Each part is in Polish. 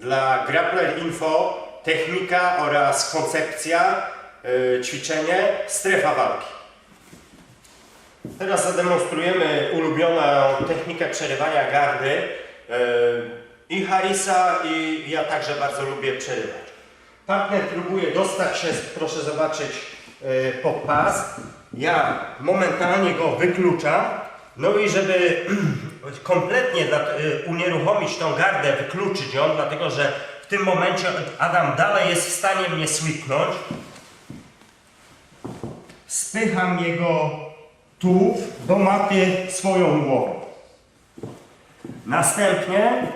Dla Grappler Info technika oraz koncepcja, y, ćwiczenie, strefa walki. Teraz zademonstrujemy ulubioną technikę przerywania gardy. y, I Harisa, i ja także bardzo lubię przerywać. Partner próbuje dostać się, proszę zobaczyć, y, pod pas. Ja momentalnie go wykluczam. No i żeby kompletnie y, unieruchomić tą gardę, wykluczyć ją, dlatego że w tym momencie Adam dalej jest w stanie mnie sweepnąć. Spycham jego tułów do maty swoją głową. Następnie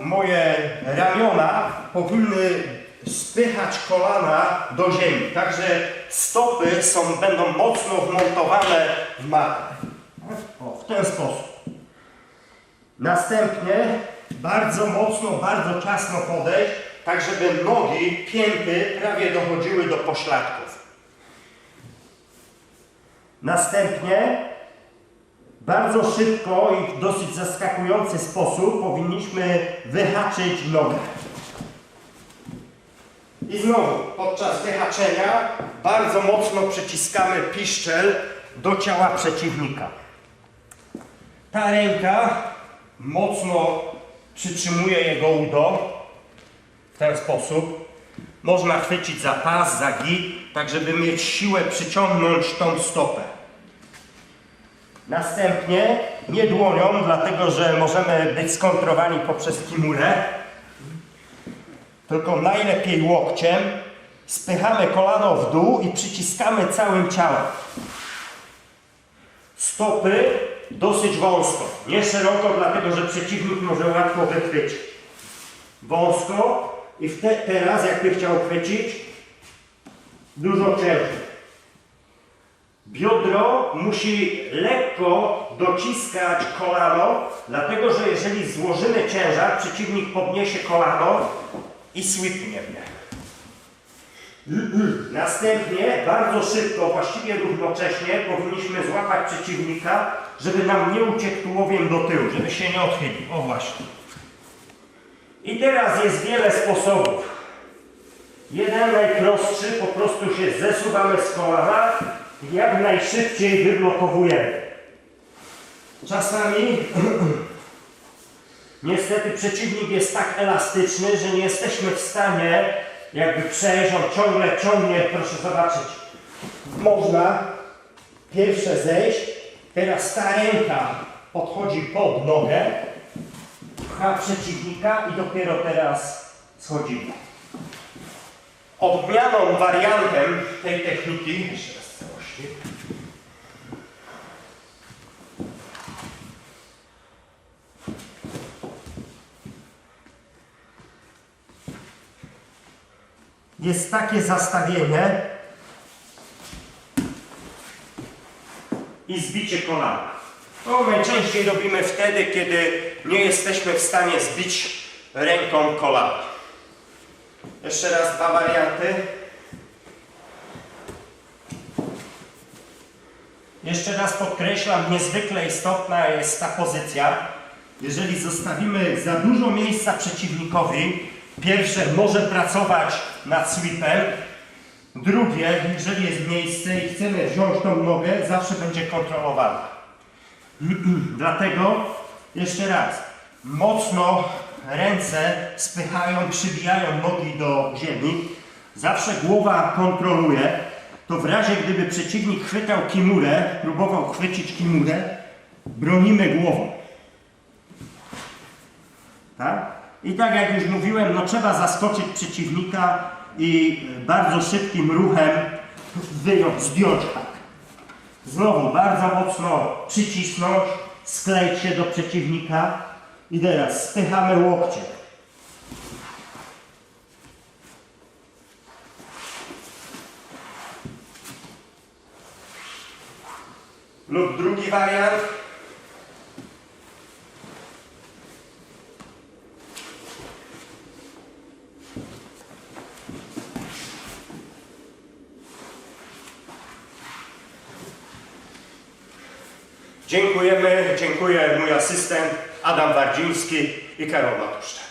moje ramiona powinny spychać kolana do ziemi. Także stopy są, będą mocno wmontowane w matę. O, w ten sposób. Następnie bardzo mocno, bardzo ciasno podejść, tak żeby nogi, pięty prawie dochodziły do pośladków. Następnie bardzo szybko i w dosyć zaskakujący sposób powinniśmy wyhaczyć nogę. I znowu, podczas wyhaczenia bardzo mocno przyciskamy piszczel do ciała przeciwnika. Ta ręka mocno przytrzymuje jego udo w ten sposób. Można chwycić za pas, za git, tak żeby mieć siłę przyciągnąć tą stopę. Następnie nie dłonią, dlatego że możemy być skontrowani poprzez kimurę, tylko najlepiej łokciem. Spychamy kolano w dół i przyciskamy całym ciałem. Stopy dosyć wąsko, nie szeroko, dlatego że przeciwnik może łatwo wychwycić. Wąsko i wte, teraz jakby chciał chwycić, dużo ciężej. Biodro musi lekko dociskać kolano, dlatego że jeżeli złożymy ciężar, przeciwnik podniesie kolano i sweepnie mnie. Następnie bardzo szybko, właściwie równocześnie powinniśmy złapać przeciwnika, żeby nam nie uciekł tułowiem do tyłu, żeby się nie odchylił. O właśnie. I teraz jest wiele sposobów. Jeden najprostszy, po prostu się zesuwamy z kolana i jak najszybciej wyblokowujemy. Czasami niestety przeciwnik jest tak elastyczny, że nie jesteśmy w stanie jakby on ciągle ciągnie, proszę zobaczyć. Można pierwsze zejść, teraz ta ręka podchodzi pod nogę, pcha przeciwnika i dopiero teraz schodzimy. Odmianą, wariantem tej techniki, jeszcze raz całości, jest takie zastawienie i zbicie kolana. To najczęściej robimy wtedy, kiedy nie jesteśmy w stanie zbić ręką kolana. Jeszcze raz dwa warianty. Jeszcze raz podkreślam, niezwykle istotna jest ta pozycja. Jeżeli zostawimy za dużo miejsca przeciwnikowi, pierwsze może pracować nad sweepem, drugie, jeżeli jest miejsce i chcemy wziąć tą nogę, zawsze będzie kontrolowana. Dlatego jeszcze raz, mocno ręce spychają, przybijają nogi do ziemi. Zawsze głowa kontroluje. To w razie gdyby przeciwnik chwytał kimurę, próbował chwycić kimurę, bronimy głową. Tak? I tak jak już mówiłem, no trzeba zaskoczyć przeciwnika i bardzo szybkim ruchem wyjąć, zdjąć hak. Znowu bardzo mocno przycisnąć, skleić się do przeciwnika i teraz spychamy łokcie. Lub drugi wariant. Dziękujemy, dziękuję mój asystent Adam Wardziński i Karol Matuszczak.